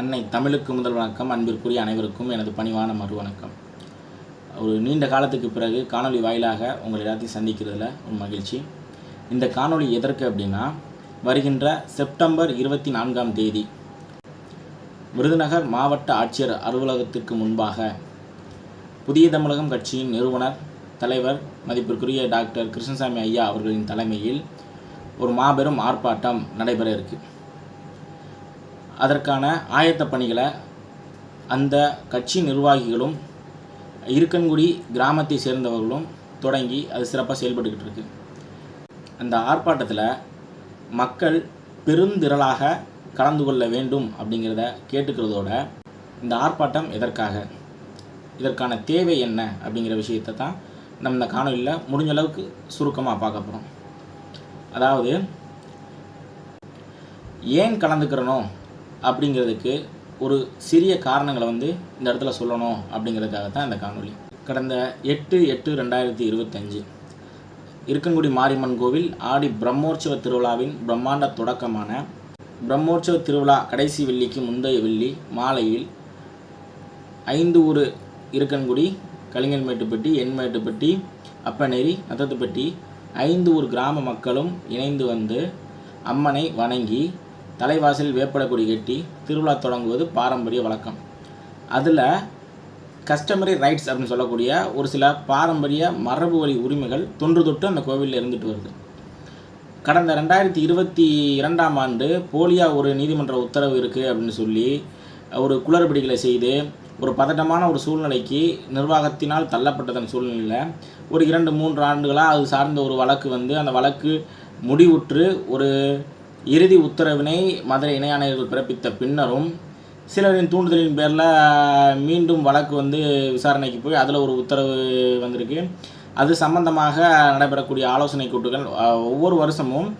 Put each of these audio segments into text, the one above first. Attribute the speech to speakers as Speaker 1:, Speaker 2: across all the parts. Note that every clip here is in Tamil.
Speaker 1: அன்னை தமிழுக்கு முதல் வணக்கம் அன்பிற்குரிய அனைவருக்கும் எனது பணிவான மறு வணக்கம். ஒரு நீண்ட காலத்துக்கு பிறகு காணொளி வாயிலாக உங்கள் எல்லாத்தையும் சந்திக்கிறதுல ஒரு மகிழ்ச்சி. இந்த காணொளி எதற்கு அப்படின்னா வருகின்ற செப்டம்பர் இருபத்தி நான்காம் தேதி விருதுநகர் மாவட்ட ஆட்சியர் அலுவலகத்திற்கு முன்பாக புதிய தமிழகம் கட்சியின் நிறுவனர் தலைவர் மதிப்பிற்குரிய டாக்டர் கிருஷ்ணசாமி ஐயா அவர்களின் தலைமையில் ஒரு மாபெரும் ஆர்ப்பாட்டம் நடைபெற இருக்குது அதற்கான ஆயத்த பணிகளை அந்த கட்சி நிர்வாகிகளும் இருக்கன்குடி கிராமத்தை சேர்ந்தவர்களும் தொடங்கி அது சிறப்பாக செயல்பட்டுக்கிட்டு இருக்கு. அந்த ஆர்ப்பாட்டத்தில் மக்கள் பெருந்திரளாக கலந்து கொள்ள வேண்டும் அப்படிங்கிறத கேட்டுக்கிறதோட இந்த ஆர்ப்பாட்டம் எதற்காக? இதற்கான தேவை என்ன அப்படிங்கிற விஷயத்தை தான் நம்ம இந்த காணொலியில் முடிஞ்ச அளவுக்கு சுருக்கமாக பார்க்க போகிறோம் அதாவது ஏன் கலந்துக்கிறனோ அப்படிங்கிறதுக்கு ஒரு சிறிய காரணங்களை வந்து இந்த இடத்துல சொல்லணும் அப்படிங்கிறதுக்காக தான் இந்த காணொலி கடந்த எட்டு எட்டு ரெண்டாயிரத்தி இருபத்தஞ்சு. இருக்கன்குடி மாரியம்மன் கோவில் ஆடி பிரம்மோற்சவ திருவிழாவின் பிரம்மாண்ட தொடக்கமான பிரம்மோற்சவ திருவிழா கடைசி வெள்ளிக்கு முந்தைய வெள்ளி மாலையில் ஐந்து ஊர் இருக்கன்குடி கலிங்கல்மேட்டுப்பட்டி எண்மேட்டுப்பட்டி அப்பநேரி நத்தத்துப்பட்டி ஐந்து ஊர் கிராம மக்களும் இணைந்து வந்து அம்மனை வணங்கி தலைவாசல் வேப்படக்குடி கட்டி திருவிழா தொடங்குவது பாரம்பரிய வழக்கம். அதில் கஸ்டமரி ரைட்ஸ் அப்படின்னு சொல்லக்கூடிய ஒரு சில பாரம்பரிய மரபு வழி உரிமைகள் தொன்று தொட்டு அந்த கோவிலில் இருந்துட்டு வருது. கடந்த ரெண்டாயிரத்தி இருபத்தி இரண்டாம் ஆண்டு போலியா ஒரு நீதிமன்ற உத்தரவு இருக்குது அப்படின்னு சொல்லி ஒரு குளறுபடிகளை செய்து ஒரு பதட்டமான ஒரு சூழ்நிலைக்கு நிர்வாகத்தினால் தள்ளப்பட்டதன் சூழ்நிலையில் ஒரு இரண்டு மூன்று ஆண்டுகளாக அது சார்ந்த ஒரு வழக்கு வந்து அந்த வழக்கு முடிவுற்று ஒரு இறுதி உத்தரவினை மதுரை இணை ஆணையர்கள் பிறப்பித்த பின்னரும் சிலரின் தூண்டுதலின் பேரில் மீண்டும் வழக்கு வந்து விசாரணைக்கு போய் அதில் ஒரு உத்தரவு வந்திருக்கு. அது சம்பந்தமாக நடைபெறக்கூடிய ஆலோசனை கூட்டுகள் ஒவ்வொரு வருஷமும்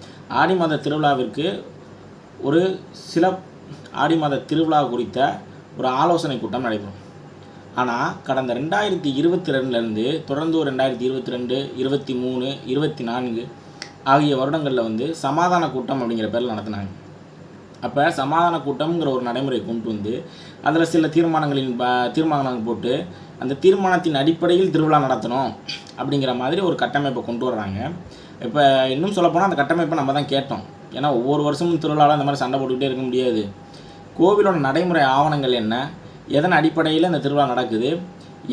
Speaker 1: ஆடி மாத திருவிழாவிற்கு ஒரு சில ஆடி மாத திருவிழா குறித்த ஒரு ஆலோசனை கூட்டம் நடைபெறும். ஆனால் கடந்த ரெண்டாயிரத்தி இருபத்தி ரெண்டுலேருந்து தொடர்ந்து ஒரு ரெண்டாயிரத்தி இருபத்தி ரெண்டு இருபத்தி மூணு இருபத்தி நான்கு ஆகிய வருடங்களில் வந்து சமாதான கூட்டம் அப்படிங்கிற பேரில் நடத்தினாங்க. அப்போ சமாதான கூட்டம்ங்கிற ஒரு நடைமுறை கொண்டு வந்து அதில் சில தீர்மானங்களின் ப தீர்மானங்கள் போட்டு அந்த தீர்மானத்தின் அடிப்படையில் திருவிழா நடத்தணும் அப்படிங்கிற மாதிரி ஒரு கட்டமைப்பை கொண்டு வர்றாங்க. இப்போ இன்னும் சொல்லப்போனால் அந்த கட்டமைப்பை நம்ம தான் கேட்டோம். ஏன்னா ஒவ்வொரு வருஷமும் திருவிழாவில் அந்த மாதிரி சண்டை போட்டுக்கிட்டே இருக்க முடியாது. கோவிலோட நடைமுறை ஆவணங்கள் என்ன? எதன் அடிப்படையில் இந்த திருவிழா நடக்குது?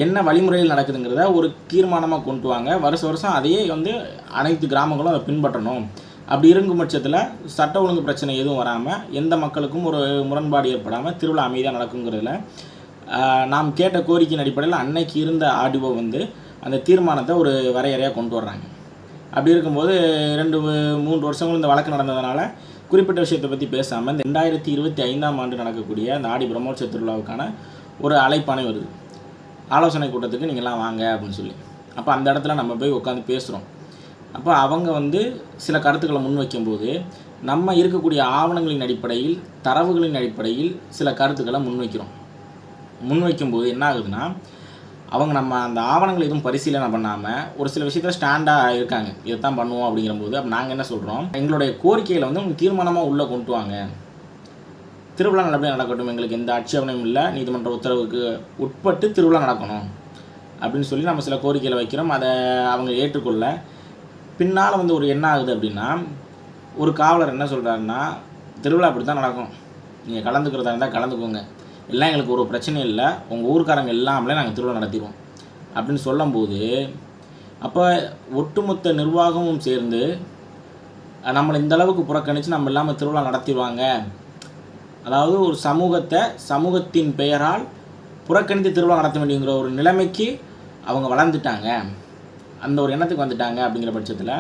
Speaker 1: என்ன வழிமுறையில் நடக்குதுங்கிறத ஒரு தீர்மானமாக கொண்டு வாங்க. வருஷ வருஷம் அதையே வந்து அனைத்து கிராமங்களும் அதை பின்பற்றணும். அப்படி இருக்கும் பட்சத்தில் சட்ட ஒழுங்கு பிரச்சனை எதுவும் வராமல் எந்த மக்களுக்கும் ஒரு முரண்பாடு ஏற்படாமல் திருவிழா அமைதியாக நடக்குங்கிறதுல நாம் கேட்ட கோரிக்கையின் அடிப்படையில் அன்னைக்கு இருந்த ஆடிஓ வந்து அந்த தீர்மானத்தை ஒரு வரையறையாக கொண்டு வர்றாங்க. அப்படி இருக்கும்போது ரெண்டு மூன்று வருஷங்கள் இந்த வழக்கு நடந்ததுனால குறிப்பிட்ட விஷயத்தை பற்றி பேசாமல் இந்த ரெண்டாயிரத்தி இருபத்தி ஐந்தாம் ஆண்டு நடக்கக்கூடிய அந்த ஆடி பிரம்மோற்சவ திருவிழாவுக்கான ஒரு அழைப்பானை வருது. ஆலோசனை கூட்டத்துக்கு நீங்கள்லாம் வாங்க அப்படின்னு சொல்லி. அப்போ அந்த இடத்துல நம்ம போய் உட்காந்து பேசுகிறோம் அப்போ அவங்க வந்து சில கருத்துக்களை முன்வைக்கும்போது நம்ம இருக்கக்கூடிய ஆவணங்களின் அடிப்படையில் தரவுகளின் அடிப்படையில் சில கருத்துக்களை முன்வைக்கிறோம் முன்வைக்கும்போது என்ன ஆகுதுன்னா அவங்க நம்ம அந்த ஆவணங்களை எதுவும் பரிசீலனை பண்ணாமல் ஒரு சில விஷயத்தில் ஸ்டாண்டாக இருக்காங்க. இதைத்தான் பண்ணுவோம் அப்படிங்கிறபோது அப்போ நாங்கள் என்ன சொல்கிறோம் எங்களுடைய கோரிக்கைகளை வந்து தீர்மானமாக உள்ளே கொண்டு வாங்க. திருவிழா நல்லபடியாக நடக்கட்டும். எங்களுக்கு எந்த ஆட்சேபனையும் இல்லை. நீதிமன்ற உத்தரவுக்கு உட்பட்டு திருவிழா நடக்கணும். அப்படின்னு சொல்லி நம்ம சில கோரிக்கைகளை வைக்கிறோம். அதை அவங்க ஏற்றுக்கொள்ள. பின்னால் வந்து ஒரு என்ன ஆகுது அப்படின்னா ஒரு காவலர் என்ன சொல்கிறாருன்னா திருவிழா இப்படி தான் நடக்கும். நீங்கள் கலந்துக்கிறதா இருந்தால் கலந்துக்கோங்க. எல்லாம் எங்களுக்கு ஒரு பிரச்சனையும் இல்லை. உங்கள் ஊருக்காரங்க எல்லாமே நாங்கள் திருவிழா நடத்திடுவோம். அப்படின்னு சொல்லும்போது அப்போ ஒட்டுமொத்த நிர்வாகமும் சேர்ந்து நம்மளை இந்த அளவுக்கு புறக்கணித்து நம்ம இல்லாமல் திருவிழா நடத்திடுவாங்க. அதாவது ஒரு சமூகத்தை சமூகத்தின் பெயரால் புறக்கணித்து திருவிழா நடத்த வேண்டியங்கிற ஒரு நிலைமைக்கு அவங்க வளர்ந்துட்டாங்க. அந்த ஒரு எண்ணத்துக்கு வந்துட்டாங்க அப்படிங்கிற பட்சத்தில்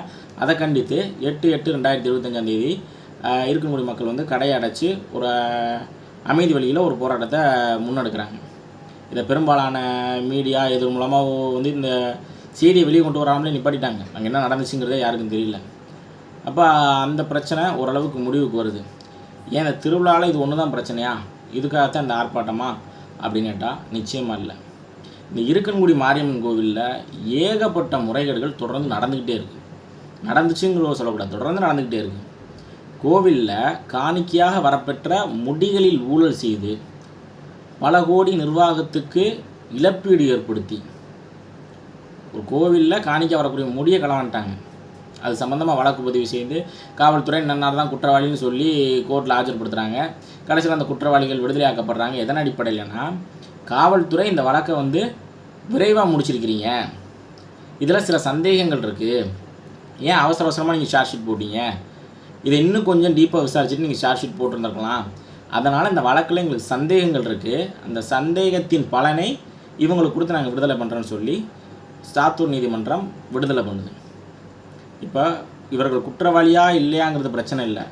Speaker 1: அதை கண்டித்து எட்டு எட்டு ரெண்டாயிரத்தி இருபத்தஞ்சாந்தேதி இருக்கன்குடி மக்கள் வந்து கடையை அடைச்சி ஒரு அமைதி வழியில் ஒரு போராட்டத்தை முன்னெடுக்கிறாங்க. இதை பெரும்பாலான மீடியா இது மூலமாக வந்து இந்த செய்தியை வெளியே கொண்டு வராமலே நிப்பாட்டிட்டாங்க. அங்கே என்ன நடந்துச்சுங்கிறதே யாருக்கும் தெரியல. அப்போ அந்த பிரச்சனை ஓரளவுக்கு முடிவுக்கு வருது. ஏன் இந்த திருவிழாவில் இது ஒன்று தான் பிரச்சனையா? இதுக்காகத்தான் இந்த ஆர்ப்பாட்டமா? அப்படின்னு கேட்டால் நிச்சயமாக இல்லை. இந்த இருக்கன்குடி மாரியம்மன் கோவிலில் ஏகப்பட்ட முறைகேடுகள் தொடர்ந்து நடந்துக்கிட்டே இருக்குது நடந்துச்சுங்கிற சொல்லக்கூடாது. தொடர்ந்து நடந்துக்கிட்டே இருக்குது கோவிலில் காணிக்கையாக வரப்பெற்ற முடிகளில் ஊழல் செய்து பல கோடி நிர்வாகத்துக்கு இழப்பீடு ஏற்படுத்தி ஒரு கோவிலில் காணிக்க வரக்கூடிய முடியை களவான்ட்டாங்க. அது சம்மந்தமாக வழக்கு பதிவு செய்து காவல்துறை நன்னார் தான் குற்றவாளின்னு சொல்லி கோர்ட்டில் ஆஜர்படுத்துகிறாங்க கடைசியில் அந்த குற்றவாளிகள் விடுதலையாக்கப்படுறாங்க. எதன் அடிப்படையில்னா காவல்துறை இந்த வழக்கை வந்து விரைவாக முடிச்சிருக்கிறீங்க. இதில் சில சந்தேகங்கள் இருக்குது ஏன் அவசர அவசரமாக நீங்கள் ஷார்ட் ஷீட் போட்டீங்க? இதை இன்னும் கொஞ்சம் டீப்பாக விசாரிச்சுட்டு நீங்கள் ஷார்ட் ஷீட் போட்டிருந்துருக்கலாம். அதனால் இந்த வழக்கில் எங்களுக்கு சந்தேகங்கள் இருக்குது அந்த சந்தேகத்தின் பலனை இவங்களுக்கு கொடுத்து நாங்கள் விடுதலை பண்ணுறோன்னு சொல்லி சாத்தூர் நீதிமன்றம் விடுதலை பண்ணுது. இப்போ இவர்கள் குற்றவாளியா இல்லையாங்கிறது பிரச்சனை இல்லை.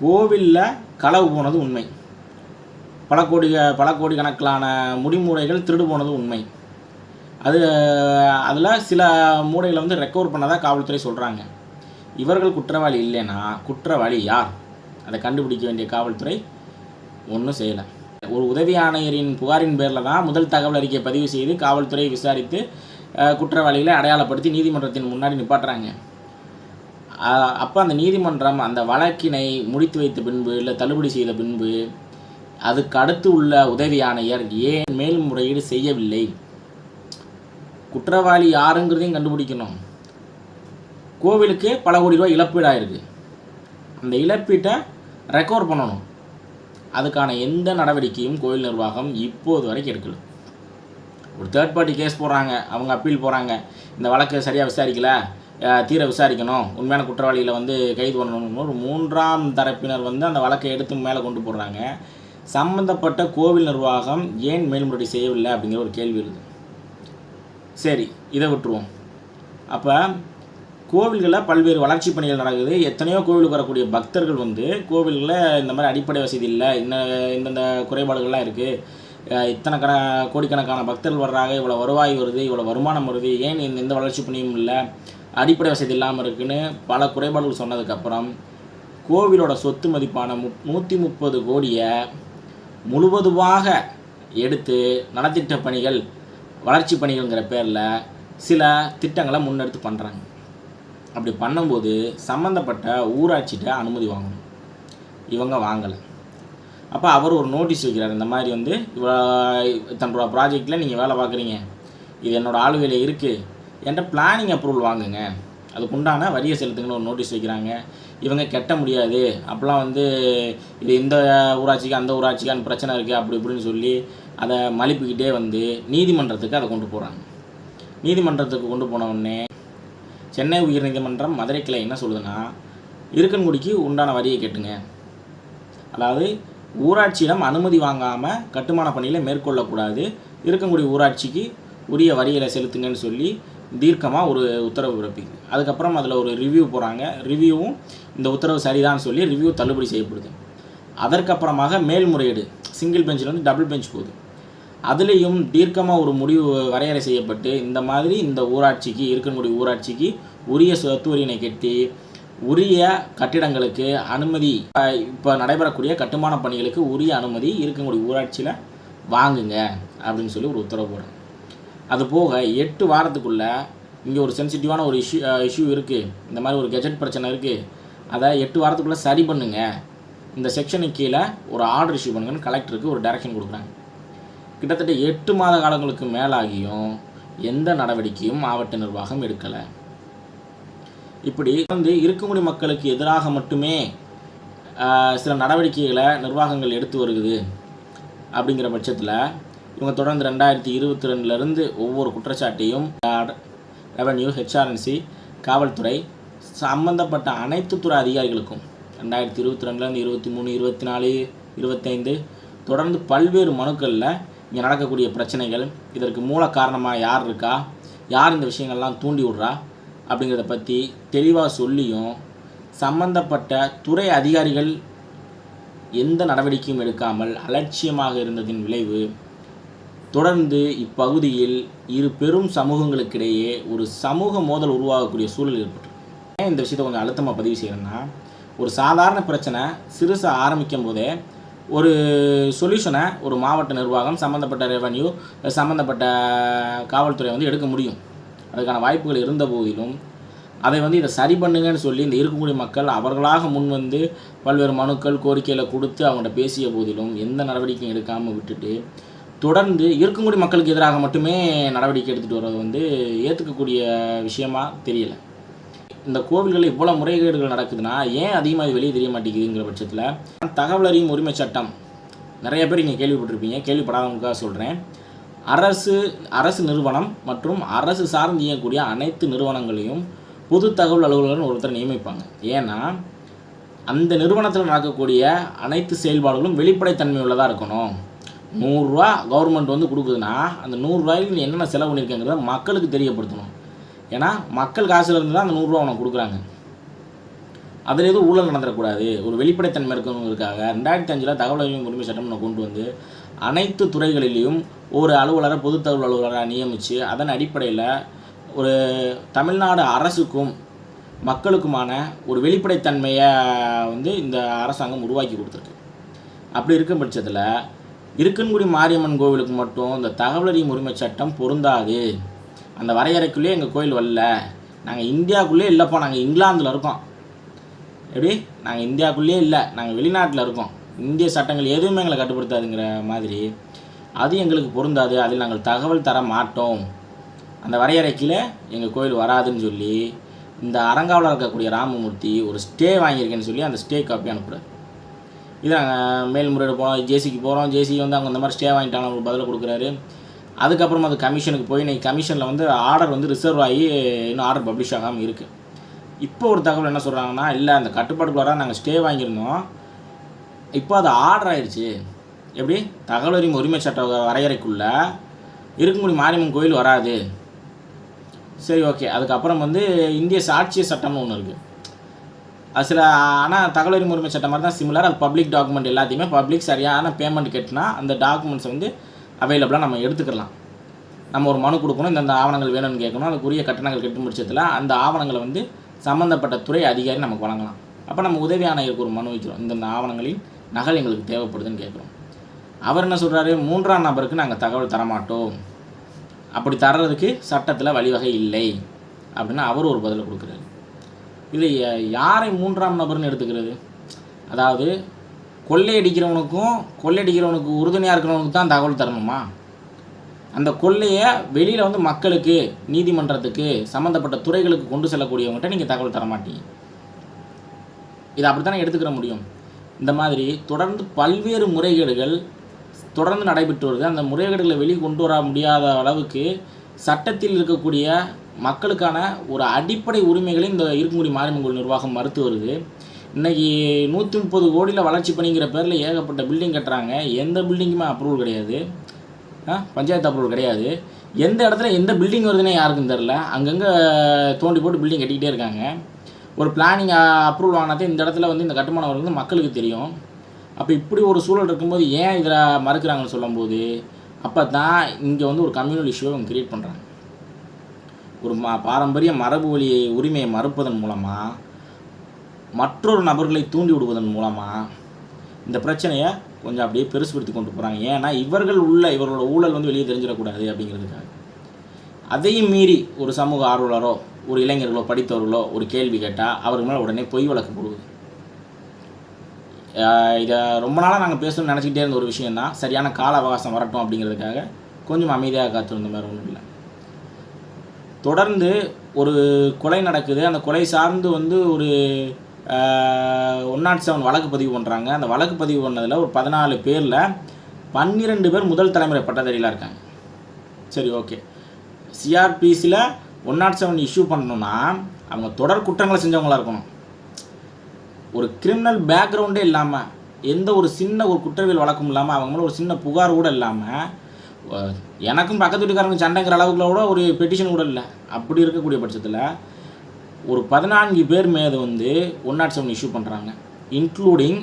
Speaker 1: கோவிலில் களவு போனது உண்மை. பல கோடி பல கோடி கணக்கிலான முடிமூடைகள் திருடு போனது உண்மை. அது அதில் சில மூடைகளை வந்து ரெக்கவர் பண்ணதாக காவல்துறை சொல்கிறாங்க இவர்கள் குற்றவாளி இல்லைன்னா குற்றவாளி யார்? அதை கண்டுபிடிக்க வேண்டிய காவல்துறை ஒன்றும் செய்யலை. ஒரு உதவி ஆணையரின் புகாரின் பேரில் தான் முதல் தகவல் அறிக்கை பதிவு செய்து காவல்துறை விசாரித்து குற்றவாளிகளை அடையாளப்படுத்தி நீதிமன்றத்தின் முன்னாடி நிப்பாட்டுறாங்க. அப்போ அந்த நீதிமன்றம் அந்த வழக்கினை முடித்து வைத்த பின்பு இல்லை தள்ளுபடி செய்த பின்பு அதுக்கு அடுத்து உள்ள உதவி ஆணையர் ஏன் மேல்முறையீடு செய்யவில்லை? குற்றவாளி யாருங்கிறதையும் கண்டுபிடிக்கணும். கோவிலுக்கு பல கோடி ரூபாய் இழப்பீடாயிருக்கு. அந்த இழப்பீட்டை ரெக்கவர் பண்ணணும். அதுக்கான எந்த நடவடிக்கையும் கோயில் நிர்வாகம் இப்போது வரைக்கும் எடுக்கல. ஒரு தேர்ட் பார்ட்டி கேஸ் போடுறாங்க அவங்க அப்பீல் போகிறாங்க இந்த வழக்கை சரியாக விசாரிக்கல. தீர விசாரிக்கணும். உண்மையான குற்றவாளிகளை வந்து கைது பண்ணணும்னு ஒரு மூன்றாம் தரப்பினர் வந்து அந்த வழக்கை எடுத்து மேலே கொண்டு போடுறாங்க சம்பந்தப்பட்ட கோவில் நிர்வாகம் ஏன் மேல்முறையீடு செய்யவில்லை அப்படிங்கிற ஒரு கேள்வி இருக்குது சரி இதை விட்டுருவோம். அப்போ கோவில்களில் பல்வேறு வளர்ச்சி பணிகள் நடக்குது. எத்தனையோ கோவிலுக்கு வரக்கூடிய பக்தர்கள் வந்து கோவில்களில் இந்த மாதிரி அடிப்படை வசதி இல்லை இன்ன இந்தந்த குறைபாடுகள்லாம் இருக்குது இத்தனை கண கோடிக்கணக்கான பக்தர்கள் வர்றாங்க இவ்வளோ வருவாய் வருது இவ்வளோ வருமானம் வருது ஏன் இந்த எந்த வளர்ச்சி பணியும் இல்லை? அடிப்படை வசதி இல்லாமல் இருக்குன்னு பல குறைபாடுகள் சொன்னதுக்கப்புறம் கோவிலோட சொத்து மதிப்பான மு நூற்றி முப்பது கோடியை முழுவதுமாக எடுத்து நலத்திட்ட பணிகள் வளர்ச்சி பணிகள்ங்கிற பேரில் சில திட்டங்களை முன்னெடுத்து பண்ணுறாங்க அப்படி பண்ணும்போது சம்மந்தப்பட்ட ஊராட்சிகிட்ட அனுமதி வாங்கணும். இவங்க வாங்கலை. அப்போ அவர் ஒரு நோட்டீஸ் வைக்கிறார் இந்த மாதிரி வந்து இவ்வளோ தன்னோட ப்ராஜெக்டில் நீங்கள் வேலை பார்க்குறீங்க. இது என்னோடய ஆளுகையில் இருக்குது என்கிட்ட பிளானிங் அப்ரூவல் வாங்குங்க. அதுக்கு உண்டான வரியை செலுத்துங்கன்னு ஒரு நோட்டீஸ் வைக்கிறாங்க. இவங்க கெட்ட முடியாது. அப்போலாம் வந்து இது இந்த ஊராட்சிக்கு அந்த ஊராட்சிக்கான பிரச்சனை இருக்குது அப்படி இப்படின்னு சொல்லி அதை மலிப்புக்கிட்டே வந்து நீதிமன்றத்துக்கு அதை கொண்டு போகிறாங்க நீதிமன்றத்துக்கு கொண்டு போனவுடனே சென்னை உயர்நீதிமன்றம் மதுரை கிளை என்ன சொல்லுதுன்னா இருக்கன்குடிக்கு உண்டான வரியை கேட்டுங்க. அதாவது ஊராட்சியிடம் அனுமதி வாங்காமல் கட்டுமான பணியில் மேற்கொள்ளக்கூடாது. இருக்கன்குடி ஊராட்சிக்கு உரிய வரிகளை செலுத்துங்கன்னு சொல்லி தீர்க்கமாக ஒரு உத்தரவு பிறப்பிக்குது. அதுக்கப்புறம் அதில் ஒரு ரிவ்யூ போகிறாங்க ரிவ்யூவும் இந்த உத்தரவு சரிதான்னு சொல்லி ரிவ்யூ தள்ளுபடி செய்யப்படுது. அதற்கப்புறமாக மேல்முறையீடு சிங்கிள் பெஞ்சில் வந்து டபுள் பெஞ்ச் போகுது. அதுலேயும் தீர்க்கமாக ஒரு முடிவு வரையறை செய்யப்பட்டு இந்த மாதிரி இந்த ஊராட்சிக்கு இருக்கக்கூடிய ஊராட்சிக்கு உரிய சத்துவரியினை கட்டி உரிய கட்டிடங்களுக்கு அனுமதி இப்போ நடைபெறக்கூடிய கட்டுமான பணிகளுக்கு உரிய அனுமதி இருக்கக்கூடிய ஊராட்சியில் வாங்குங்க அப்படின்னு சொல்லி ஒரு உத்தரவு போடுறேன் அது போக எட்டு வாரத்துக்குள்ளே இங்கே ஒரு சென்சிட்டிவான ஒரு இஷ்யூ இஷ்யூ இருக்குது இந்த மாதிரி ஒரு கெஜெட் பிரச்சனை இருக்குது அதை எட்டு வாரத்துக்குள்ளே சரி பண்ணுங்கள் இந்த செக்ஷனுக்கு கீழே ஒரு ஆர்டர் இஷ்யூ பண்ணுங்கன்னு கலெக்டருக்கு ஒரு டைரக்ஷன் கொடுக்குறாங்க. கிட்டத்தட்ட எட்டு மாத காலங்களுக்கு மேலாகியும் எந்த நடவடிக்கையும் மாவட்ட நிர்வாகம் எடுக்கலை. இப்படி வந்து இருக்குமுடி மக்களுக்கு எதிராக மட்டுமே சில நடவடிக்கைகளை நிர்வாகங்கள் எடுத்து வருகுது. அப்படிங்கிற பட்சத்தில் இவங்க தொடர்ந்து ரெண்டாயிரத்தி இருபத்தி ரெண்டுலேருந்து ஒவ்வொரு குற்றச்சாட்டையும் ரெவன்யூ ஹெச்ஆர்என்சி காவல்துறை சம்பந்தப்பட்ட அனைத்து துறை அதிகாரிகளுக்கும் ரெண்டாயிரத்தி இருபத்தி ரெண்டுலேருந்து இருபத்தி மூணு இருபத்தி நாலு இருபத்தைந்து தொடர்ந்து பல்வேறு மனுக்களில் இங்கே நடக்கக்கூடிய பிரச்சனைகள் இதற்கு மூல காரணமாக யார் இருக்கா? யார் இந்த விஷயங்கள்லாம் தூண்டி விட்றா? அப்படிங்கிறத பற்றி தெளிவாக சொல்லியும் சம்பந்தப்பட்ட துறை அதிகாரிகள் எந்த நடவடிக்கையும் எடுக்காமல் அலட்சியமாக இருந்ததின் விளைவு தொடர்ந்து இப்பகுதியில் இரு பெரும் சமூகங்களுக்கிடையே ஒரு சமூக மோதல் உருவாகக்கூடிய சூழல் ஏற்பட்டு ஏன் இந்த விஷயத்தை கொஞ்சம் அழுத்தமாக பதிவு செய்கிறேன்னா ஒரு சாதாரண பிரச்சனை சிறுசாக ஆரம்பிக்கும் போதே ஒரு சொல்யூஷனை ஒரு மாவட்ட நிர்வாகம் சம்மந்தப்பட்ட ரெவன்யூ சம்மந்தப்பட்ட காவல்துறை வந்து எடுக்க முடியும். அதுக்கான வாய்ப்புகள் இருந்த போதிலும் அதை வந்து இதை சரி பண்ணுங்கன்னு சொல்லி இந்த இருக்கக்கூடிய மக்கள் அவர்களாக முன் வந்து பல்வேறு மனுக்கள் கோரிக்கையில் கொடுத்து அவங்கள்ட்ட பேசிய போதிலும் எந்த நடவடிக்கையும் எடுக்காமல் விட்டுட்டு தொடர்ந்து இருக்கக்கூடிய மக்களுக்கு எதிராக மட்டுமே நடவடிக்கை எடுத்துகிட்டு வர்றது வந்து ஏற்றுக்கக்கூடிய விஷயமா தெரியல. இந்த கோவில்களில் இவ்வளோ முறைகேடுகள் நடக்குதுன்னா ஏன் அதிகமாக இது வெளியே தெரிய மாட்டேங்குதுங்கிற பட்சத்தில் தகவல் அறியும் உரிமை சட்டம் நிறைய பேர் இங்கே கேள்விப்பட்டிருப்பீங்க. கேள்விப்படாதவங்களுக்காக சொல்கிறேன் அரசு அரசு நிறுவனம் மற்றும் அரசு சார்ந்து இயங்கக்கூடிய அனைத்து நிறுவனங்களையும் பொது தகவல் அலுவலர்னு ஒருத்தர் நியமிப்பாங்க. ஏன்னா அந்த நிறுவனத்தில் நடக்கக்கூடிய அனைத்து செயல்பாடுகளும் வெளிப்படைத்தன்மை உள்ளதாக இருக்கணும். நூறுரூவா கவர்மெண்ட் வந்து கொடுக்குதுன்னா அந்த நூறுரூவாய்க்கு நீ என்னென்ன செலவு பண்ணியிருக்கங்கிறத மக்களுக்கு தெரியப்படுத்தணும். ஏன்னா மக்கள் காசில் இருந்து தான் அந்த நூறுரூவா உனக்கு கொடுக்குறாங்க. அதில் எதுவும் ஊழல் நடந்துடக்கூடாது ஒரு வெளிப்படைத்தன்மை இருக்கணுங்கிறதுக்காக ரெண்டாயிரத்தி அஞ்சில் தகவல் அறியும் உரிமை சட்டம் கொண்டு வந்து அனைத்து துறைகளிலையும் ஒரு அலுவலரை பொது தகவல் அலுவலராக நியமித்து அதன் அடிப்படையில் ஒரு தமிழ்நாடு அரசுக்கும் மக்களுக்குமான ஒரு வெளிப்படைத்தன்மையை வந்து இந்த அரசாங்கம் உருவாக்கி கொடுத்துருக்கு. அப்படி இருக்கும் பட்சத்தில் இருக்கன்குடி மாரியம்மன் கோவிலுக்கு மட்டும் இந்த தகவல் அறியும் உரிமை சட்டம் பொருந்தாது. அந்த வரையறைக்குள்ளேயே எங்கள் கோயில் வரல. நாங்கள் இந்தியாவுக்குள்ளே இல்லைப்பா நாங்கள் இங்கிலாந்தில் இருக்கோம். எப்படி? நாங்கள் இந்தியாவுக்குள்ளேயே இல்லை நாங்கள் வெளிநாட்டில் இருக்கோம். இந்திய சட்டங்கள் எதுவுமே எங்களை கட்டுப்படுத்தாதுங்கிற மாதிரி. அது எங்களுக்கு பொருந்தாது அதில் நாங்கள் தகவல் தர மாட்டோம். அந்த வரையறைக்கில் எங்கள் கோயில் வராதுன்னு சொல்லி இந்த அரங்காவில் இருக்கக்கூடிய ராமமூர்த்தி ஒரு ஸ்டே வாங்கியிருக்கேன்னு சொல்லி அந்த ஸ்டே காப்பி அனுப்புகிறார் இதாங்க நாங்கள் மேல்முறையீடு போகிறோம் ஜேசிக்கு போகிறோம் ஜேசி வந்து அவங்க இந்த மாதிரி ஸ்டே வாங்கிட்டாங்க ஒரு பதில் கொடுக்குறாரு. அதுக்கப்புறம் அது கமிஷனுக்கு போய் இன்னைக்கு கமிஷனில் வந்து ஆர்டர் வந்து ரிசர்வ் ஆகி இன்னும் ஆர்டர் பப்ளிஷ் ஆகாமல் இருக்குது இப்போ ஒரு தகவல் என்ன சொல்கிறாங்கன்னா இல்லை அந்த கட்டுப்பாட்டுக்குள்ளார நாங்கள் ஸ்டே வாங்கியிருந்தோம். இப்போ அது ஆர்டர் ஆயிடுச்சு எப்படி? தகவல் அறியும் உரிமை சட்ட வரையறைக்குள்ளே இருக்கும்படி மாரியம்மன் கோயில் வராது. சரி ஓகே அதுக்கப்புறம் வந்து இந்திய சாட்சிய சட்டம்னு ஒன்று இருக்குது சில ஆனால் தகவல் உரிமை சட்டம் மாதிரி தான் சிமிலர் அது பப்ளிக் டாக்குமெண்ட் எல்லாத்தையுமே பப்ளிக் சரியான பேமெண்ட் கட்டினா அந்த டாக்குமெண்ட்ஸை வந்து அவைலபிளாக நம்ம எடுத்துக்கலாம். நம்ம ஒரு மனு கொடுக்கணும் இந்தந்த ஆவணங்கள் வேணும்னு கேட்கணும் அதுக்குரிய கட்டணங்கள் கட்டி முடிச்சதுல அந்த ஆவணங்களை வந்து சம்மந்தப்பட்ட துறை அதிகாரி நமக்கு வழங்கலாம். அப்போ நம்ம உதவி ஆணையருக்கு ஒரு மனு வைக்கிறோம். இந்தந்த ஆவணங்களின் நகல் எங்களுக்கு தேவைப்படுதுன்னு கேட்குறோம். அவர் என்ன சொல்கிறாரு மூன்றாம் நபருக்கு நாங்கள் தகவல் தரமாட்டோம். அப்படி தர்றதுக்கு சட்டத்தில் வழிவகை இல்லை. அப்படின்னு அவர் ஒரு பதில் கொடுக்குறாரு. இல்லை யாரை மூன்றாம் நபர்னு எடுத்துக்கிறது? அதாவது கொள்ளையடிக்கிறவனுக்கும் கொள்ளையடிக்கிறவனுக்கு உறுதுணையாக இருக்கிறவனுக்கு தான் தகவல் தரணுமா? அந்த கொள்ளையை வெளியில் வந்து மக்களுக்கு நீதிமன்றத்துக்கு சம்மந்தப்பட்ட துறைகளுக்கு கொண்டு செல்லக்கூடியவங்ககிட்ட நீங்கள் தகவல் தர மாட்டீங்க இதை அப்படித்தானே எடுத்துக்கிற முடியும்? இந்த மாதிரி தொடர்ந்து பல்வேறு முறைகேடுகள் தொடர்ந்து நடைபெற்று வருது. அந்த முறைகேடுகளை வெளியே கொண்டு வர முடியாத அளவுக்கு சட்டத்தில் இருக்கக்கூடிய மக்களுக்கான ஒரு அடிப்படை உரிமைகளை இந்த இருக்குமுடி மாரியம்மன் கோயில் நிர்வாகம் மறுத்து வருது. இன்றைக்கி நூற்றி முப்பது கோடியில் வளர்ச்சி பணிங்கிற பேரில் ஏகப்பட்ட பில்டிங் கட்டுறாங்க. எந்த பில்டிங்குமே அப்ரூவல் கிடையாது. ஆ, பஞ்சாயத்து அப்ரூவல் கிடையாது. எந்த இடத்துல எந்த பில்டிங் வருதுன்னே யாருக்கும் தெரில அங்கங்கே தோண்டி போட்டு பில்டிங் கட்டிக்கிட்டே இருக்காங்க. ஒரு பிளானிங் அப்ரூவல் வாங்கினாதே இந்த இடத்துல வந்து இந்த கட்டுமானம் வருது மக்களுக்கு தெரியும். அப்போ இப்படி ஒரு சூழல் இருக்கும்போது ஏன் இதில் மறுக்கிறாங்கன்னு சொல்லும்போது அப்போ தான் இங்கே வந்து ஒரு கம்யூனல் இஷ்யூவை அவங்க கிரியேட் பண்ணுறாங்க ஒரு ம பாரம்பரிய மரபு வழியை உரிமையை மறுப்பதன் மூலமாக மற்றொரு நபர்களை தூண்டி விடுவதன் மூலமாக இந்த பிரச்சனையை கொஞ்சம் அப்படியே பெருசுபடுத்தி கொண்டு போகிறாங்க ஏன்னா இவர்கள் உள்ள இவர்களோட ஊழல் வந்து வெளியே தெரிஞ்சிடக்கூடாது அப்படிங்கிறதுக்காக. அதையும் மீறி ஒரு சமூக ஆர்வலரோ ஒரு இளைஞர்களோ படித்தவர்களோ ஒரு கேள்வி கேட்டால் அவர்கள் மேலே உடனே பொய் வழக்கு போடுவது. இதை ரொம்ப நாளாக நாங்கள் பேசணும்னு நினச்சிக்கிட்டே இருந்த ஒரு விஷயந்தான் சரியான கால அவகாசம் வரட்டும் அப்படிங்கிறதுக்காக கொஞ்சம் அமைதியாக காத்திருந்த மாதிரி ஒன்றும் இல்லை. தொடர்ந்து ஒரு கொலை நடக்குது. அந்த கொலை சார்ந்து வந்து ஒரு ஒன் நாட் செவன் வழக்கு பதிவு பண்ணுறாங்க அந்த வழக்கு பதிவு பண்ணதில் ஒரு பதினாலு பேரில் பன்னிரெண்டு பேர் முதல் தலைமுறை பட்டதாரிகளாக இருக்காங்க. சரி ஓகே சிஆர்பிசியில் ஒன் நாட் செவன் இஷ்யூ பண்ணணும்னா அவங்க தொடர் குற்றங்களை செஞ்சவங்களா இருக்கணும். ஒரு கிரிமினல் பேக்ரவுண்டே இல்லாமல் எந்த ஒரு சின்ன ஒரு குற்றவியல் வழக்கம் இல்லாமல் அவங்க மேலே ஒரு சின்ன புகார் கூட இல்லாமல் எனக்கும் பக்கத்து வீட்டுக்காரங்க சண்டைங்கிற அளவுக்குள்ள கூட ஒரு பெட்டிஷன் கூட இல்லை. அப்படி இருக்கக்கூடிய பட்சத்தில் ஒரு பதினான்கு பேர் மேது வந்து ஒன் நாட் செவன் இஷ்யூ பண்ணுறாங்க இன்க்ளூடிங்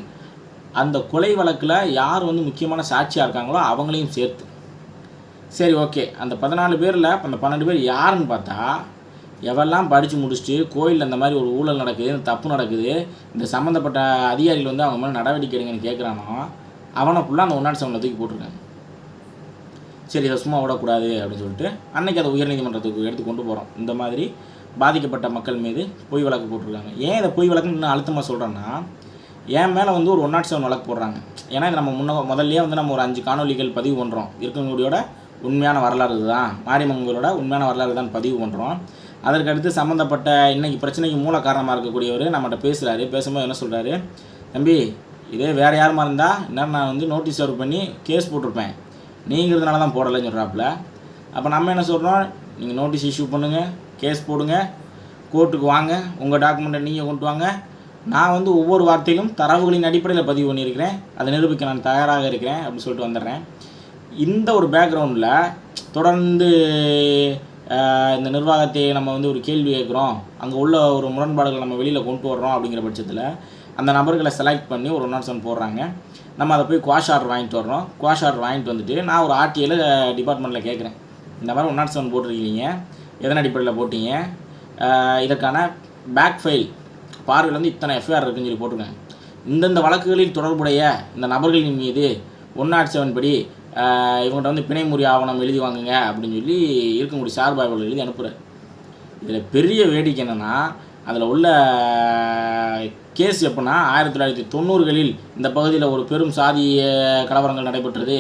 Speaker 1: அந்த கொலை வழக்கில் யார் வந்து முக்கியமான சாட்சியாக இருக்காங்களோ அவங்களையும் சேர்த்து. சரி ஓகே அந்த பதினாலு பேரில் அந்த பன்னெண்டு பேர் யாருன்னு பார்த்தா எவெல்லாம் படித்து முடிச்சுட்டு கோயிலில் இந்த மாதிரி ஒரு ஊழல் நடக்குது இந்த தப்பு நடக்குது இந்த சம்மந்தப்பட்ட அதிகாரிகள் வந்து அவங்க மேலே நடவடிக்கை எடுங்கன்னு கேட்குறானோ அவனை ஃபுல்லாக அந்த ஒன்னாட் செவனில் தூக்கி போட்டிருக்காங்க. சரி இதை சும்மா விடக்கூடாது அப்படின்னு சொல்லிட்டு அன்னைக்கு அதை உயர்நீதிமன்றத்துக்கு எடுத்து கொண்டு போகிறோம் இந்த மாதிரி பாதிக்கப்பட்ட மக்கள் மீது பொய் வழக்கு போட்டிருக்காங்க. ஏன் இதை பொய் வழக்குன்னு இன்னும் அழுத்தமாக சொல்கிறேன்னா என் மேலே வந்து ஒரு ஒன் நாட் செவன் வழக்கு போடுறாங்க. ஏன்னா இதை நம்ம முன்ன முதல்லையே வந்து நம்ம ஒரு அஞ்சு காணொலிகள் பதிவு பண்ணுறோம் இருக்கங்குடியோட உண்மையான வரலாறு தான் மாரியம்மங்களோட உண்மையான வரலாறு தான் பதிவு பண்ணுறோம் அதற்கு அடுத்து சம்மந்தப்பட்ட இன்றைக்கி பிரச்சனைக்கு மூல காரணமாக இருக்கக்கூடியவர் நம்மகிட்ட பேசுகிறாரு பேசும்போது என்ன சொல்கிறாரு தம்பி இதே வேறு யாருமா இருந்தால் இன்னும் நான் வந்து நோட்டீஸ் சர்வ் பண்ணி கேஸ் போட்டிருப்பேன். நீங்கிறதுனால தான் போடலைன்னு சொல்கிறாப்புல அப்போ நம்ம என்ன சொல்கிறோம் நீங்கள் நோட்டீஸ் இஷ்யூ பண்ணுங்கள் கேஸ் போடுங்க கோர்ட்டுக்கு வாங்க உங்கள் டாக்குமெண்ட்டை நீங்கள் கொண்டு வாங்க. நான் வந்து ஒவ்வொரு வார்த்தையிலும் தரவுகளின் அடிப்படையில் பதிவு பண்ணியிருக்கிறேன். அதை நிரூபிக்க நான் தயாராக இருக்கிறேன் அப்படின்னு சொல்லிட்டு வந்துடுறேன். இந்த ஒரு பேக்ரவுண்டில் தொடர்ந்து இந்த நிர்வாகத்தை நம்ம வந்து ஒரு கேள்வி கேட்குறோம். அங்கே உள்ள ஒரு முரண்பாடுகளை நம்ம வெளியில் கொண்டு வர்றோம் அப்படிங்கிற பட்சத்தில் அந்த நபர்களை செலக்ட் பண்ணி ஒரு ஒன் செவன் போடுறாங்க. நம்ம அதை போய் குவாஷ் ஆர்டர் வாங்கிட்டு வர்றோம். குவாஷ் ஆர்டர் வாங்கிட்டு வந்துட்டு நான் ஒரு ஆர்டிஎல் டிபார்ட்மெண்ட்டில் கேட்குறேன். இந்த மாதிரி ஒன் நாட் செவன் போட்டிருக்கீங்க. எதன் அடிப்படையில் போட்டீங்க? இதற்கான பேக் ஃபைல் பார்வையில் வந்து இத்தனை எஃப்ஐஆர் இருக்குன்னு சொல்லி போட்டிருக்கேன். இந்தந்த வழக்குகளில் தொடர்புடைய இந்த நபர்களின் மீது ஒன் நாட் செவன் படி இவங்கள்ட்ட வந்து பிணைமுறி ஆவணம் எழுதி வாங்குங்க அப்படின்னு சொல்லி இருக்கக்கூடிய சார்பாய்வர்கள் எழுதி அனுப்புகிறேன் இதில் பெரிய வேடிக்கை என்னென்னா அதில் உள்ள கேஸ் எப்படின்னா ஆயிரத்தி தொள்ளாயிரத்தி தொண்ணூறுகளில் இந்த பகுதியில் ஒரு பெரும் சாதிய கலவரங்கள் நடைபெற்றது.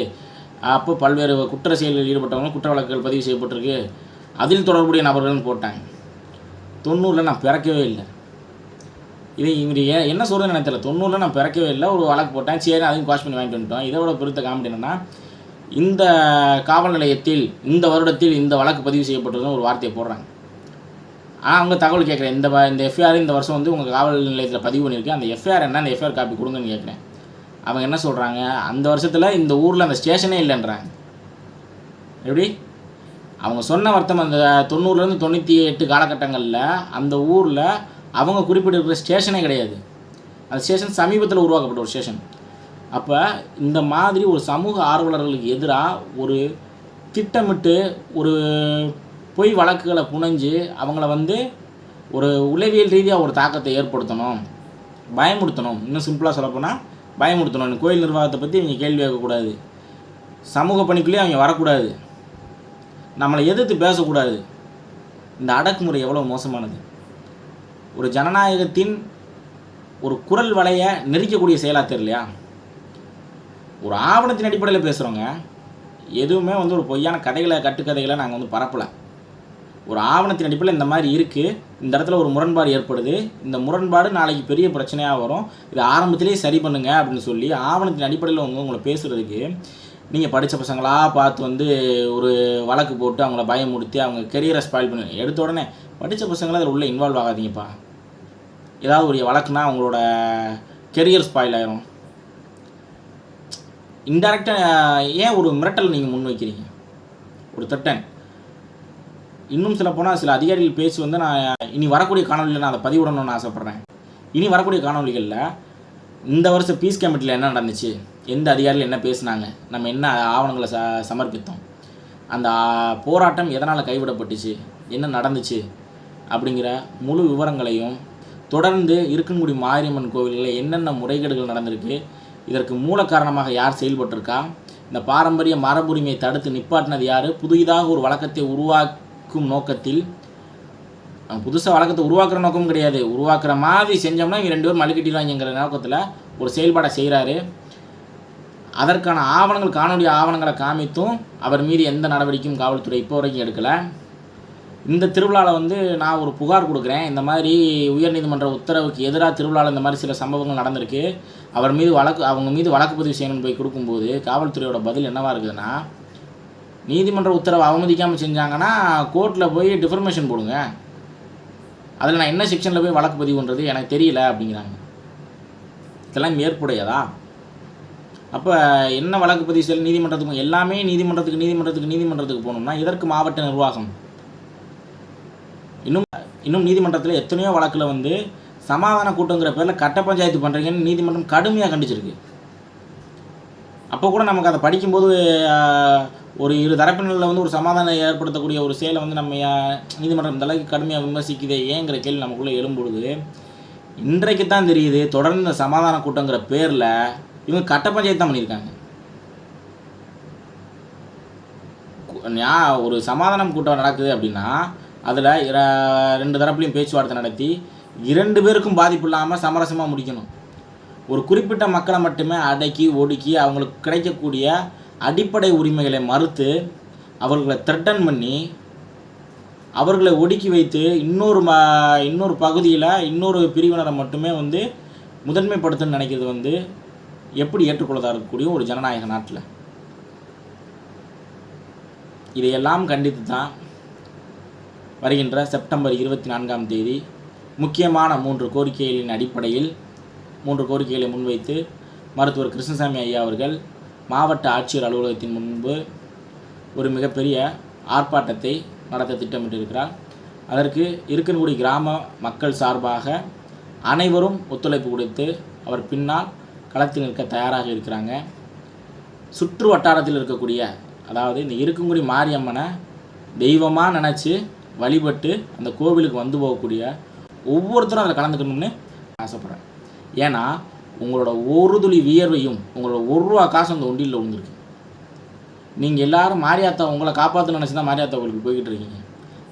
Speaker 1: அப்போ பல்வேறு குற்ற செயல்களில் ஈடுபட்டவங்க குற்ற வழக்குகள் பதிவு செய்யப்பட்டிருக்கு. அதில் தொடர்புடைய நபர்கள்னு போட்டாங்க. தொண்ணூறில் நான் பிறக்கவே இல்லை. இது இவர் ஏன் என்ன சொல்கிறேன்னு நினைத்தல தெரியல. தொண்ணூறில் நான் பிறக்கவே இல்லை. ஒரு வழக்கு போட்டேன். சரி அதையும் காஷ் பண்ணி வாங்கிட்டு வந்துட்டோம். இதோட பெருத்த காமெடி என்னென்னா இந்த காவல் நிலையத்தில் இந்த வருடத்தில் இந்த வழக்கு பதிவு செய்யப்பட்டதுன்னு ஒரு வார்த்தையை போடுறாங்க. ஆனால் அவங்க தகவல் கேட்குறேன் இந்த இந்த எஃப்ஐஆர் இந்த வருஷம் வந்து உங்கள் காவல் நிலையத்தில் பதிவு பண்ணியிருக்கேன் அந்த எஃப்ஐஆர் என்ன அந்த எஃப்ஐஆர் காப்பி கொடுங்கன்னு கேட்குறேன். அவங்க என்ன சொல்கிறாங்க அந்த வருஷத்தில் இந்த ஊரில் அந்த ஸ்டேஷனே இல்லைன்றாங்க. எப்படி? அவங்க சொன்ன வருத்தம் அந்த தொண்ணூறுலேருந்து தொண்ணூற்றி எட்டு காலகட்டங்களில் அந்த ஊரில் அவங்க குறிப்பிட்டிருக்கிற ஸ்டேஷனே கிடையாது. அந்த ஸ்டேஷன் சமீபத்தில் உருவாக்கப்பட்ட ஒரு ஸ்டேஷன். அப்போ இந்த மாதிரி ஒரு சமூக ஆர்வலர்களுக்கு எதிராக ஒரு திட்டமிட்டு ஒரு பொய் வழக்குகளை புனைஞ்சு அவங்கள வந்து ஒரு உளவியல் ரீதியாக ஒரு தாக்கத்தை ஏற்படுத்தணும் பயமுறுத்தணும். இன்னும் சிம்பிளாக சொல்லப்போனால் பயமுறுத்தணும். இந்த கோயில் நிர்வாகத்தை பற்றி இவங்க கேள்வி கேட்கக்கூடாது சமூக பணிக்குள்ளேயே அவங்க வரக்கூடாது. நம்மளை எதிர்த்து பேசக்கூடாது. இந்த அடக்குமுறை எவ்வளோ மோசமானது. ஒரு ஜனநாயகத்தின் ஒரு குரல் வலையை நெரிக்கக்கூடிய செயலாக தெரியலையா? ஒரு ஆவணத்தின் அடிப்படையில் பேசுகிறோங்க எதுவுமே வந்து ஒரு பொய்யான கதைகளை கட்டுக்கதைகளை நாங்கள் வந்து பரப்பலை. ஒரு ஆவணத்தின் அடிப்படையில் இந்த மாதிரி இருக்குது இந்த இடத்துல ஒரு முரண்பாடு ஏற்படுது. இந்த முரண்பாடு நாளைக்கு பெரிய பிரச்சனையாக வரும். இது ஆரம்பத்திலேயே சரி பண்ணுங்க அப்படின்னு சொல்லி ஆவணத்தின் அடிப்படையில் வந்து உங்களை பேசுகிறதுக்கு நீங்கள் படித்த பசங்களாக பார்த்து வந்து ஒரு வழக்கு போட்டு அவங்கள பயமுறுத்தி அவங்க கெரியரை ஸ்பாயில் பண்ணி. எடுத்த உடனே படித்த பசங்களை அதில் உள்ளே இன்வால்வ் ஆகாதீங்கப்பா. ஏதாவது ஒரு வழக்குனா அவங்களோட கெரியர் ஸ்பாயில் ஆயிரும். இன்டெரக்டாக ஏன் ஒரு மிரட்டல் நீங்கள் முன் வைக்கிறீங்க ஒரு திட்டன் இன்னும் சில போனால் சில அதிகாரிகள் பேசி வந்து நான் இனி வரக்கூடிய காணொலியில் நான் அதை பதிவிடணும்னு ஆசைப்பட்றேன். இனி வரக்கூடிய காணொலிகளில் இந்த வருஷம் பீஸ் கமிட்டியில் என்ன நடந்துச்சு? எந்த அதிகாரிகள் என்ன பேசினாங்க? நம்ம என்ன ஆவணங்களை ச சமர்ப்பித்தோம்? அந்த போராட்டம் எதனால் கைவிடப்பட்டுச்சு? என்ன நடந்துச்சு? அப்படிங்கிற முழு விவரங்களையும் தொடர்ந்து இருக்கன்குடி மாரியம்மன் கோவில்களில் என்னென்ன முறைகேடுகள் நடந்திருக்கு? இதற்கு மூல காரணமாக யார் செயல்பட்டிருக்கா? இந்த பாரம்பரிய மரபுரிமையை தடுத்து நிப்பாட்டினது யார்? புதிதாக ஒரு வழக்கத்தை உருவாக்கும் நோக்கத்தில் புதுசாக வழக்கத்தை உருவாக்குற நோக்கமும் கிடையாது. உருவாக்குற மாதிரி செஞ்சோம்னா இவங்க ரெண்டு பேரும் மல்லுக்கட்டிடுவாங்கிற நோக்கத்தில் ஒரு செயல்பாடை செய்கிறாரு அதற்கான ஆவணங்கள் காணொலி ஆவணங்களை காமித்தும் அவர் மீது எந்த நடவடிக்கையும் காவல்துறை இப்போ வரைக்கும் எடுக்கலை. இந்த திருவிழாவில் வந்து நான் ஒரு புகார் கொடுக்குறேன். இந்த மாதிரி உயர்நீதிமன்ற உத்தரவுக்கு எதிராக திருவிழாவில் இந்த மாதிரி சில சம்பவங்கள் நடந்திருக்கு. அவர் மீது வழக்கு அவங்க மீது வழக்கு பதிவு செய்யணும்னு போய் கொடுக்கும்போது காவல்துறையோட பதில் என்னவாக இருக்குதுன்னா நீதிமன்ற உத்தரவை அவமதிக்காமல் செஞ்சாங்கன்னா கோர்ட்டில் போய் டிஃபர்மேஷன் போடுங்க. அதில் நான் என்ன செக்ஷனில் போய் வழக்கு பதிவுன்றது பண்ணுறது எனக்கு தெரியல அப்படிங்கிறாங்க. இதெல்லாம் ஏற்புடையதா அப்போ என்ன வழக்கு பதிவு செல் நீதிமன்றத்துக்கு எல்லாமே நீதிமன்றத்துக்கு நீதிமன்றத்துக்கு நீதிமன்றத்துக்கு போகணும்னா இதற்கு மாவட்ட நிர்வாகம். இன்னும் இன்னும் நீதிமன்றத்தில் எத்தனையோ வழக்கில் வந்து சமாதான கூட்டங்கிற பேரில் கட்ட பஞ்சாயத்து பண்ணுறீங்கன்னு நீதிமன்றம் கடுமையாக கண்டிச்சிருக்கு. அப்போ கூட நமக்கு அதை படிக்கும்போது ஒரு இரு தரப்பினரில் வந்து ஒரு சமாதானம் ஏற்படுத்தக்கூடிய ஒரு செயலை வந்து நம்ம நீதிமன்றம் இந்த அளவுக்கு கடுமையாக விமர்சிக்குதே ஏங்கிற கேள்வி நமக்குள்ளே எழும்பொழுது இன்றைக்கு தான் தெரியுது தொடர்ந்து இந்த சமாதான கூட்டங்கிற பேரில் இவங்க கட்ட பஞ்சாயத்து தான் பண்ணியிருக்காங்க. ஒரு சமாதானம் கூட்டம் நடக்குது அப்படின்னா அதில் ரெண்டு தரப்புலையும் பேச்சுவார்த்தை நடத்தி இரண்டு பேருக்கும் பாதிப்பு இல்லாமல் சமரசமாக முடிக்கணும். ஒரு குறிப்பிட்ட மக்களை மட்டுமே அடக்கி ஒடுக்கி அவங்களுக்கு கிடைக்கக்கூடிய அடிப்படை உரிமைகளை மறுத்து அவர்களை த்ரெட்டன் பண்ணி அவர்களை ஒடுக்கி வைத்து இன்னொரு ம இன்னொரு பகுதியில் இன்னொரு பிரிவினரை மட்டுமே வந்து முதன்மைப்படுத்தணும்னு நினைக்கிறது வந்து எப்படி ஏற்றுக்கொள்ளதாக இருக்கக்கூடிய ஒரு ஜனநாயக நாட்டில். இதையெல்லாம் கண்டித்து தான் வருகின்ற செப்டம்பர் இருபத்தி நான்காம் தேதி முக்கியமான மூன்று கோரிக்கைகளின் அடிப்படையில் மூன்று கோரிக்கைகளை முன்வைத்து மருத்துவர் கிருஷ்ணசாமி ஐயா அவர்கள் மாவட்ட ஆட்சியர் அலுவலகத்தின் முன்பு ஒரு மிகப்பெரிய ஆர்ப்பாட்டத்தை நடத்த திட்டமிட்டிருக்கிறார். அதற்கு இருக்கன்குடி கிராம மக்கள் சார்பாக அனைவரும் ஒத்துழைப்பு கொடுத்து அவர் பின்னால் களத்தில் நிற்க தயாராக இருக்கிறாங்க. சுற்று வட்டாரத்தில் இருக்கக்கூடிய அதாவது இந்த இருக்கங்குடி மாரியம்மனை தெய்வமாக நினச்சி வழிபட்டு அந்த கோவிலுக்கு வந்து போகக்கூடிய ஒவ்வொருத்தரும் அதில் கலந்துக்கணும்னு ஆசைப்பட்றேன். ஏன்னா உங்களோட ஒரு துளி வியர்வையும் உங்களோட ஒரு ரூபா காசு அந்த ஒண்டியில் விழுந்துருக்கு. நீங்கள் எல்லாரும் மாரியாத்தா உங்களை காப்பாற்றணும்னு நினச்சி தான் மாரியாத்தா கோயிலுக்கு போய்கிட்டு இருக்கீங்க.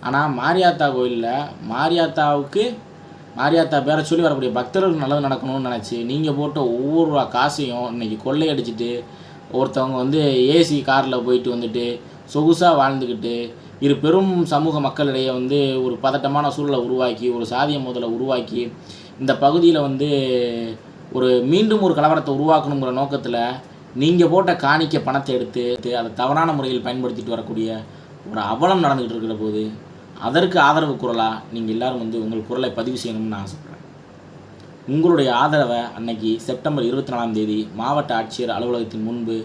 Speaker 1: ஆனால் மாரியாத்தா கோயிலில் மாரியாத்தாவுக்கு மாரியாத்தா பேரை சொல்லி வரக்கூடிய பக்தர்களுக்கு நல்லது நடக்கணும்னு நினச்சி நீங்கள் போட்ட ஒவ்வொரு ரூபா காசையும் இன்னைக்கு கொள்ளையடிச்சிட்டு ஒருத்தவங்க வந்து ஏசி காரில் போயிட்டு வந்துட்டு சொகுசாக வாழ்ந்துக்கிட்டு இரு பெரும் சமூக மக்களிடையே வந்து ஒரு பதட்டமான சூழலை உருவாக்கி ஒரு சாதிய முதலை உருவாக்கி இந்த பகுதியில் வந்து ஒரு மீண்டும் ஒரு கலவரத்தை உருவாக்கணுங்கிற நோக்கத்தில் நீங்கள் போட்ட காணிக்க பணத்தை எடுத்து அதை தவறான முறையில் பயன்படுத்திட்டு வரக்கூடிய ஒரு அவலம் நடந்துகிட்டு இருக்கிற போது அதற்கு ஆதரவு குரலாக நீங்கள் எல்லாரும் வந்து உங்கள் குரலை பதிவு செய்யணும்னு நான் ஆசைப்பட்றேன். உங்களுடைய ஆதரவை அன்னைக்கு செப்டம்பர் இருபத்தி நாலாம் தேதி மாவட்ட ஆட்சியர் அலுவலகத்தின் முன்பு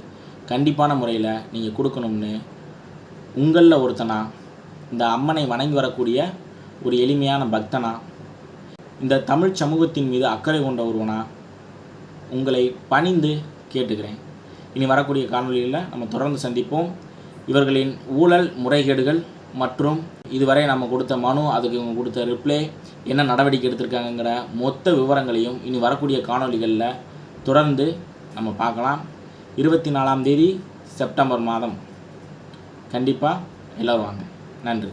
Speaker 1: கண்டிப்பான முறையில் நீங்கள் கொடுக்கணும்னு உங்களில் ஒருத்தனா இந்த அம்மனை வணங்கி வரக்கூடிய ஒரு எளிமையான பக்தனா இந்த தமிழ் சமூகத்தின் மீது அக்கறை கொண்ட ஒருவனா உங்களை பணிந்து கேட்டுக்கிறேன். இனி வரக்கூடிய காணொளிகளில் நம்ம தொடர்ந்து சந்திப்போம். இவர்களின் ஊழல் முறைகேடுகள் மற்றும் இதுவரை நம்ம கொடுத்த மனு அதுக்கு இவங்க கொடுத்த ரிப்ளை என்ன நடவடிக்கை எடுத்திருக்காங்கங்கிற மொத்த விவரங்களையும் இனி வரக்கூடிய காணொளிகளில் தொடர்ந்து நம்ம பார்க்கலாம். இருபத்தி நாலாம் தேதி செப்டம்பர் மாதம். கண்டிப்பாக எல்லோரும் வாங்க. நன்றி.